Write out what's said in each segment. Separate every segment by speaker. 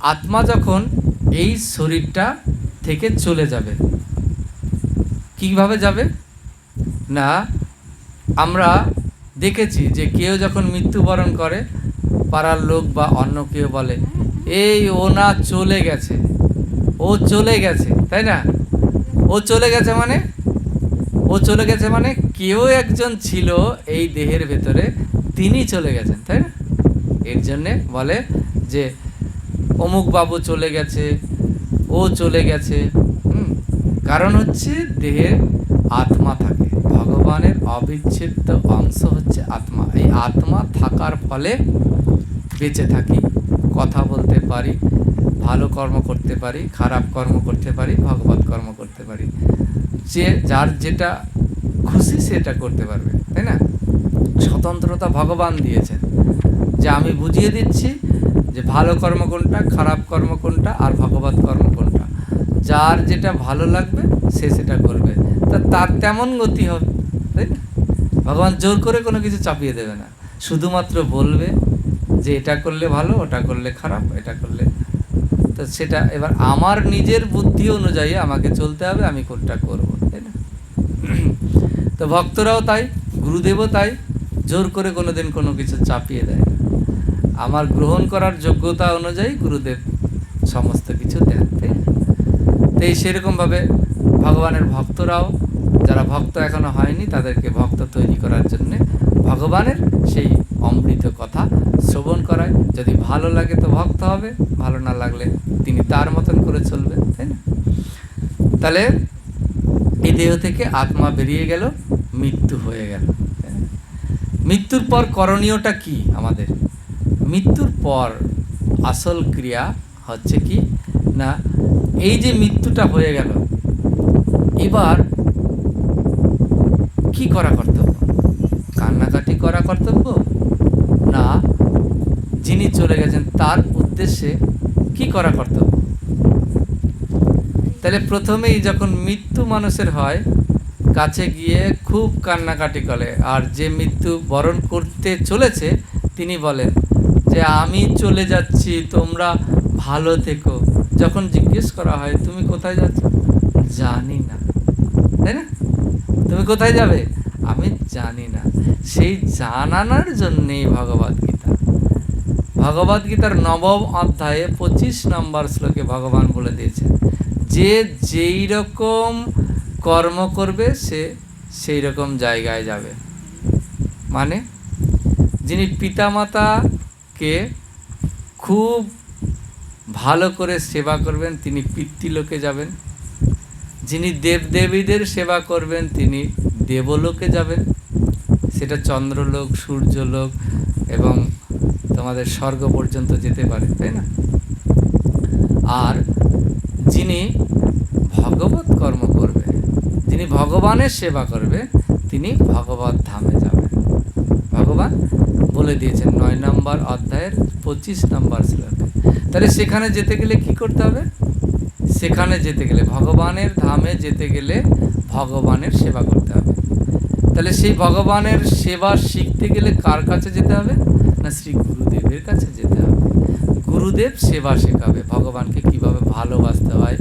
Speaker 1: আত্মা যখন এই শরীরটা থেকে চলে যাবে, কীভাবে যাবে? না, আমরা দেখেছি যে কেউ যখন মৃত্যুবরণ করে, পাড়ার লোক বা অন্য কেউ বলে, এই, ও না চলে গেছে, ও চলে গেছে। তাই না? ও চলে গেছে মানে? ও চলে গেছে মানে কেউ একজন ছিল এই দেহের ভেতরে, তিনি চলে গেছেন, তাই না? এর জন্যে বলে যে অমুক বাবু চলে গেছে, ও চলে গেছে। কারণ হচ্ছে দেহে আত্মা থাকে। ভগবানের অবিচ্ছেদ্য অংশ হচ্ছে আত্মা। এই আত্মা থাকার ফলে বেঁচে থাকি, কথা বলতে পারি, ভালো কর্ম করতে পারি, খারাপ কর্ম করতে পারি, ভগবত কর্ম করতে পারি। যে যার যেটা খুশি সেটা করতে পারবে, তাই না? স্বতন্ত্রতা ভগবান দিয়েছেন। যে আমি বুঝিয়ে দিচ্ছি যে ভালো কর্ম কোনটা, খারাপ কর্ম কোনটা আর ভগবত কর্ম কোনটা। যার যেটা ভালো লাগবে, সে সেটা করবে। তা তার তেমন গতি হবে তাই না? ভগবান জোর করে কোনো কিছু চাপিয়ে দেবে না। শুধুমাত্র বলবে যে এটা করলে ভালো, ওটা করলে খারাপ, এটা করলে তো সেটা এবার আমার নিজের বুদ্ধি অনুযায়ী আমাকে চলতে হবে, আমি কোনটা করব, তাই না? তো ভক্তরাও তাই, গুরুদেবও তাই, জোর করে কোনো দিন কোনো কিছু চাপিয়ে দেয় না। আমার গ্রহণ করার যোগ্যতা অনুযায়ী গুরুদেব সমস্ত কিছু দেন। তাই সেরকমভাবে ভগবানের ভক্তরাও, যারা ভক্ত এখনও হয়নি, তাদেরকে ভক্ত তৈরি করার জন্য ভগবানের সেই অমৃত কথা শ্রবণ করায়। যদি ভালো লাগে তো ভক্ত হবে, ভালো না লাগলে তিনি তার মতন করে চলবেন তাই না? তাহলে এই দেহ থেকে আত্মা বেরিয়ে গেল, মৃত্যু হয়ে গেল মৃত্যুর পর করণীয়টা কি আমাদের? মৃত্যুর পর আসল ক্রিয়া হচ্ছে কি? না, এই যে মৃত্যুটা হয়ে গেল, এবার কি করা কর্তব্য? কান্নাকাটি করা কর্তব্য? না, যিনি চলে গেছেন তার উদ্দেশ্যে কি করা কর্তব্য? তাহলে প্রথমেই যখন মৃত্যু মানুষের হয়, কাছে গিয়ে খুব কান্নাকাটি করে, আর যে মৃত্যু বরণ করতে চলেছে, তিনি বলেন যে আমি চলে যাচ্ছি, তোমরা ভালো থেকো। যখন জিজ্ঞেস করা হয়, তুমি কোথায় যাচ্ছ? জানি না। তাই না? তুমি কোথায় যাবে? আমি জানি না। সেই জানানোর জন্যেই ভগবদ গীতা। ভগবদ গীতার নবম অধ্যায়ে পঁচিশ নম্বর শ্লোকে ভগবান বলে দিয়েছেন, যে যেই রকম কর্ম করবে, সে সেই রকম জায়গায় যাবে। মানে যিনি পিতামাতাকে খুব ভালো করে সেবা করবেন, তিনি পিতৃলোকে যাবেন। যিনি দেবদেবীদের সেবা করবেন, তিনি দেবলোকে যাবেন। সেটা চন্দ্রলোক, সূর্যলোক এবং তোমাদের স্বর্গ পর্যন্ত যেতে পারে, তাই না? আর যিনি ভগবত কর্ম করবে, যিনি ভগবানের সেবা করবে, তিনি ভগবত ধামে যাবেন। ভগবান বলে দিয়েছেন, নয় নম্বর অধ্যায়ের পঁচিশ নম্বর শ্লোকে। তাহলে সেখানে যেতে গেলে কি করতে হবে? সেখানে যেতে গেলে ভগবানের ধামে যেতে গেলে ভগবানের সেবা করতে হবে। তাহলে সেই ভগবানের সেবা শিখতে গেলে কার কাছে যেতে হবে? না, শ্রী গুরুদেবের কাছে যেতে হবে। গুরুদেব সেবা শেখাবে, ভগবানকে কীভাবে ভালোবাসতে হয়,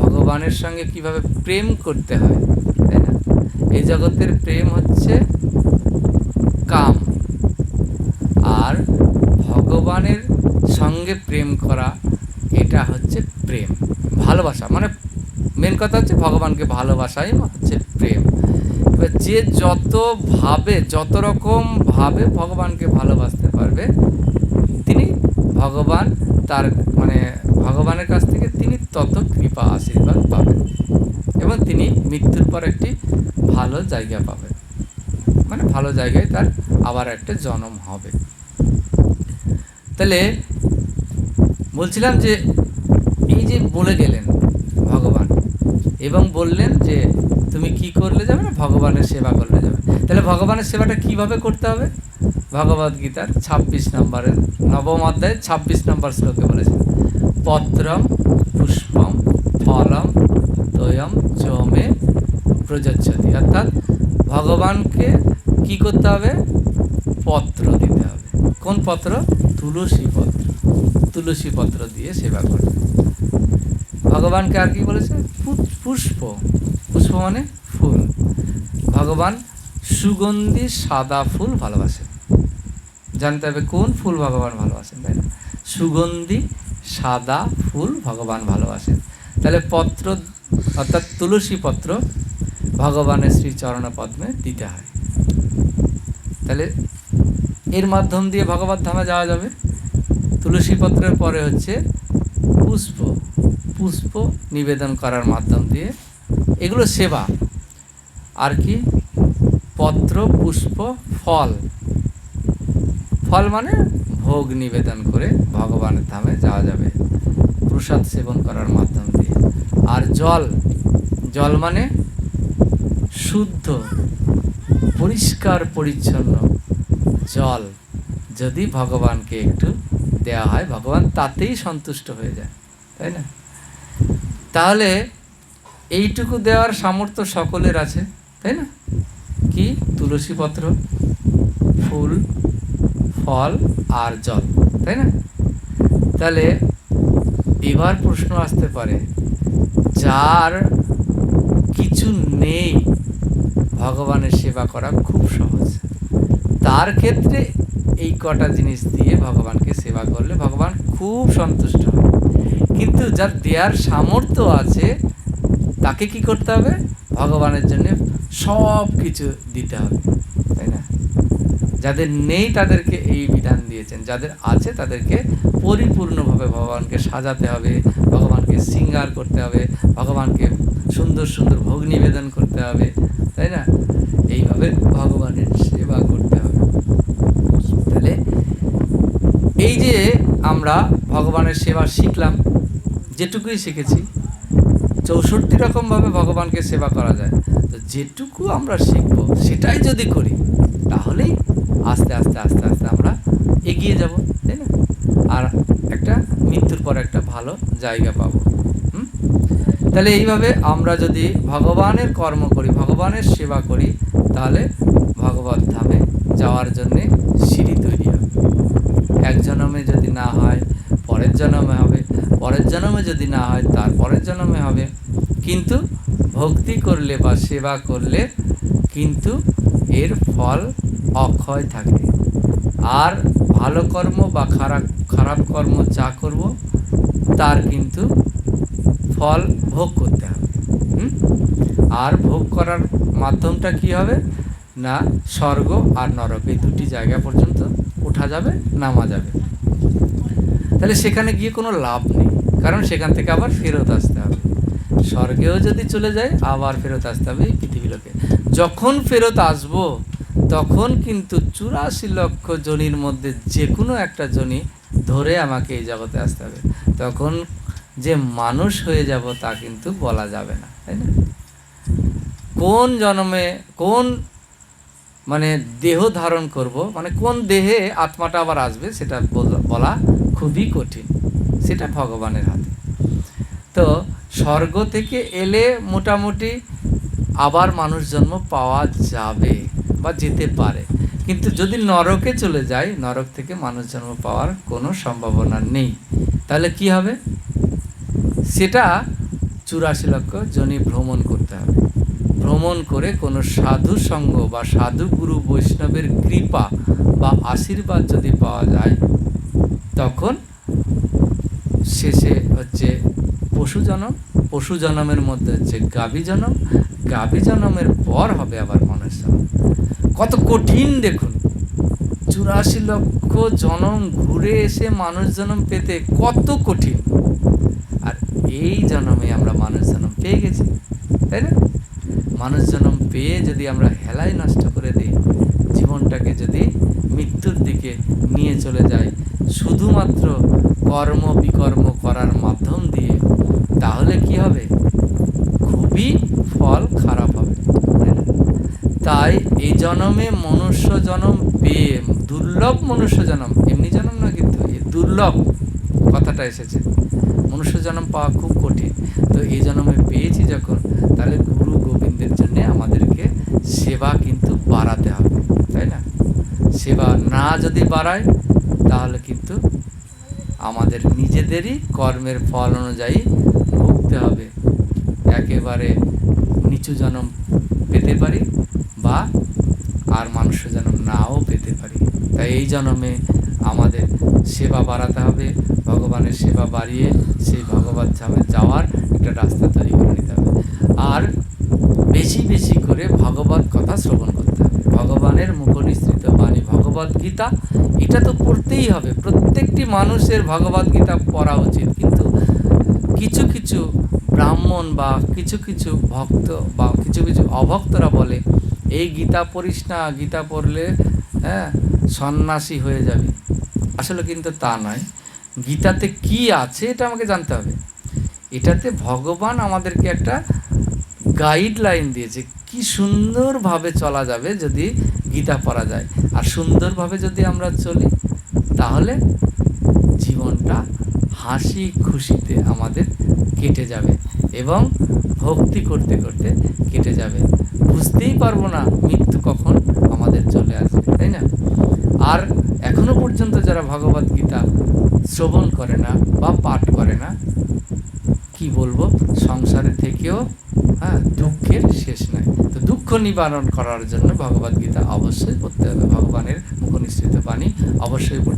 Speaker 1: ভগবানের সঙ্গে কীভাবে প্রেম করতে হয়, তাই না? এই জগতের প্রেম হচ্ছে কাম। আর ভগবানের সঙ্গে প্রেম করা, এটা হচ্ছে প্রেম। ভালোবাসা মানে মেন কথা হচ্ছে ভগবানকে ভালোবাসাই হচ্ছে প্রেম। এবার যে যত ভাবে, যত রকম ভাবে ভগবানকে ভালোবাসতে পারবে, তিনি ভগবান, তার মানে ভগবানের কাছ থেকে তিনি তত কৃপা, আশীর্বাদ পাবেন। এবং তিনি মৃত্যুর পর একটি ভালো জায়গা পাবেন। মানে ভালো জায়গায় তার আবার একটা জন্ম হবে। তাহলে বলছিলাম যে এই যে বলে গেলেন ভগবান এবং বললেন যে তুমি কি করলে যাবে না? ভগবানের সেবা করলে যাবে। তাহলে ভগবানের সেবাটা কীভাবে করতে হবে? ভগবদ গীতার ছাব্বিশ নম্বরের নবম অধ্যায়ে ছাব্বিশ নম্বর শ্লোকে বলেছেন পত্রম পুষ্পম ফলম তয়ম চমে প্রযোজ্যতি অর্থাৎ ভগবানকে কি করতে হবে? পত্র দিতে হবে। কোন পত্র? তুলসী পত্র। তুলসী পত্র দিয়ে সেবা করবে। ভগবানকে আর কি বলেছে? পুষ্প। পুষ্প মানে ফুল। ভগবান সুগন্ধি সাদা ফুল ভালোবাসে। জানতে হবে কোন ফুল ভগবান ভালোবাসেন, তাই না? সুগন্ধি সাদা ফুল ভগবান ভালোবাসেন। তাহলে পত্র, অর্থাৎ তুলসী পত্র ভগবানের শ্রী চরণ পদ্মে দিতে হয়। তাহলে এর মাধ্যম দিয়ে ভগবত ধামে যাওয়া যাবে। তুলসী পত্রের পরে হচ্ছে পুষ্প। পুষ্প নিবেদন করার মাধ্যম দিয়ে। এগুলো সেবা। আর কি? পত্র, পুষ্প, ফল। ফল মানে ভোগ নিবেদন করে ভগবানের ধামে যাওয়া যাবে। প্রসাদ সেবন করার মাধ্যম দিয়ে। আর জল জল মানে শুদ্ধ। পরিষ্কার পরিচ্ছন্ন জল যদি ভগবানকে একটু দেওয়া হয়, ভগবান তাতেই সন্তুষ্ট হয়ে যায়, তাই না? তাহলে এইটুকু দেওয়ার সামর্থ্য সকলের আছে, তাই না? কি? তুলসী পত্র ফুল, ফল আর জল, তাই না? তাহলে এবার প্রশ্ন আসতে পারে, যার কিছু নেই ভগবানের সেবা করা খুব সহজ। তার ক্ষেত্রে এই কটা জিনিস দিয়ে ভগবানকে সেবা করলে ভগবান খুব সন্তুষ্ট হয়। কিন্তু যার দেয়ার সামর্থ্য আছে, তাকে কি করতে হবে? ভগবানের জন্য সব কিছু দিতে হবে। তাই না? যাদের নেই তাদেরকে এই বিধান দিয়েছেন। যাদের আছে তাদেরকে পরিপূর্ণভাবে ভগবানকে সাজাতে হবে, ভগবানকে শৃঙ্গার করতে হবে, ভগবানকে সুন্দর সুন্দর ভোগ নিবেদন করতে হবে, তাই না? এইভাবে ভগবানের সেবা করতে হবে। তাহলে এই যে আমরা ভগবানের সেবা শিখলাম, যেটুকুই শিখেছি, চৌষট্টি রকমভাবে ভগবানকে সেবা করা যায়। তো যেটুকু আমরা শিখব, সেটাই যদি করি তাহলেই আস্তে আস্তে আস্তে আস্তে আমরা এগিয়ে যাব, তাই না? আর একটা মৃত্যুর পর একটা ভালো জায়গা পাব? তাহলে এইভাবে আমরা যদি ভগবানের কর্ম করি, ভগবানের সেবা করি, তাহলে ভগবত ধামে যাওয়ার জন্যে সিঁড়ি তৈরি হবে। এক জন্মে যদি না হয়, পরের জন্মে হবে, পরের জন্মে যদি না হয়, তার পরের জন্মে হবে। কিন্তু ভক্তি করলে বা সেবা করলে কিন্তু এর ফল অক্ষয় থাকে। আর ভালো কর্ম বা খারাপ খারাপ কর্ম যা করব, তার কিন্তু ফল ভোগ করতে হবে? আর ভোগ করার মাধ্যমটা কি হবে? না, স্বর্গ আর নরক, এই দুটি জায়গা পর্যন্ত ওঠা যাবে, নামা যাবে। তাহলে সেখানে গিয়ে কোনো লাভ নেই, কারণ সেখান থেকে আবার ফেরত আসতে হবে। স্বর্গেও যদি চলে যায়, আবার ফেরত আসতে হবে এই পৃথিবীলোকে। যখন ফেরত আসব তখন কিন্তু চুরাশি লক্ষ জনির মধ্যে যে কোনো একটা জনি ধরে আমাকে এই জগতে আসতে হবে। তখন যে মানুষ হয়ে যাব তা কিন্তু বলা যাবে না, তাই না? কোন জন্মে, কোন মানে দেহ ধারণ করব মানে কোন দেহে আত্মাটা আবার আসবে সেটা বলা খুবই কঠিন। সেটা ভগবানের হাতে। তো স্বর্গ থেকে এলে মোটামুটি আবার মানুষ জন্ম পাওয়া যাবে বা যেতে পারে। কিন্তু যদি নরকে চলে যায়, নরক থেকে মানুষ জন্ম পাওয়ার কোনো সম্ভাবনা নেই। তাহলে কি হবে? সেটা চুরাশি লক্ষ জনি ভ্রমণ করতে হবে। ভ্রমণ করে কোনো সাধু সঙ্গ বা সাধু গুরু বৈষ্ণবের কৃপা বা আশীর্বাদ যদি পাওয়া যায়, তখন শেষে হচ্ছে পশু জনম পশু জনমের মধ্যে হচ্ছে গাভী জনম গাভী জনমের পর হবে আবার মানুষ জনম কত কঠিন দেখুন। চুরাশি লক্ষ জনম ঘুরে এসে মানুষ জনম পেতে কত কঠিন। আর এই জনমে আমরা মানুষ জনম পেয়ে গেছি, তাই না? মানুষ জনম পেয়ে যদি আমরা হেলাই নষ্ট করে দিই, জীবনটাকে যদি মৃত্যুর দিকে নিয়ে চলে যাই, শুধুমাত্র কর্ম বিকর্ম করার মাধ্যম দিয়ে তাহলে কি হবে? খুবই ফল খারাপ হবে। তাই এই জন্মে মনুষ্য জন্ম পেয়ে দুর্লভ মনুষ্য জন্ম। এমনি জন্ম না কিন্তু দুর্লভ কথাটা এসেছে। মনুষ্য জন্ম পাওয়া খুব কঠিন। তো এই জন্মে পেয়েছি যখন, তাহলে গুরু গোবিন্দের জন্য আমাদেরকে সেবা কিন্তু বাড়াতে হবে, তাই না? সেবা না যদি বাড়ায়, তাহলে কিন্তু আমাদের নিজেদেরই কর্মের ফল অনুযায়ী একেবারে নিচু জনম পেতে পারি বা আর মানুষ জন্ম নাও পেতে পারি। তাই এই জন্মে আমাদের সেবা বাড়াতে হবে, ভগবানের সেবা বাড়িয়ে সেই ভগবত ধামে যাওয়ার একটা রাস্তা তৈরি করে নিতে হবে। আর বেশি বেশি করে ভগবত কথা শ্রবণ করতে হবে। ভগবানের মুখনিসৃত বাণী, ভগবত গীতা, এটা তো পড়তেই হবে। প্রত্যেকটি মানুষের ভগবত গীতা পড়া উচিত। কিন্তু কিছু কিছু ব্রাহ্মণ বা কিছু কিছু ভক্ত বা কিছু কিছু অভক্তরা বলে, এই গীতা পড়িস না, গীতা পড়লে হ্যাঁ সন্ন্যাসী হয়ে যাবে। আসলে কিন্তু তা নয়। গীতাতে কি আছে এটা আমাকে জানতে হবে। এটাতে ভগবান আমাদেরকে একটা গাইডলাইন দিয়েছে, কি সুন্দরভাবে চলা যাবে যদি গীতা পড়া যায়। আর সুন্দরভাবে যদি আমরা চলি, তাহলে জীবনটা হাসি খুশিতে আমাদের কেটে যাবে এবং ভক্তি করতে করতে কেটে যাবে। বুঝতেই পারব না মৃত্যু কখন আমাদের চলে আসবে, তাই না? আর এখনও পর্যন্ত যারা ভগবত গীতা শ্রবণ করে না বা পাঠ করে না, কি বলব? সংসারে থেকেও হ্যাঁ দুঃখের শেষ নাই। তো দুঃখ নিবারণ করার জন্য ভগবত গীতা অবশ্যই পড়তে হবে। ভগবানের মুখনিসৃত বাণী অবশ্যই পড়তে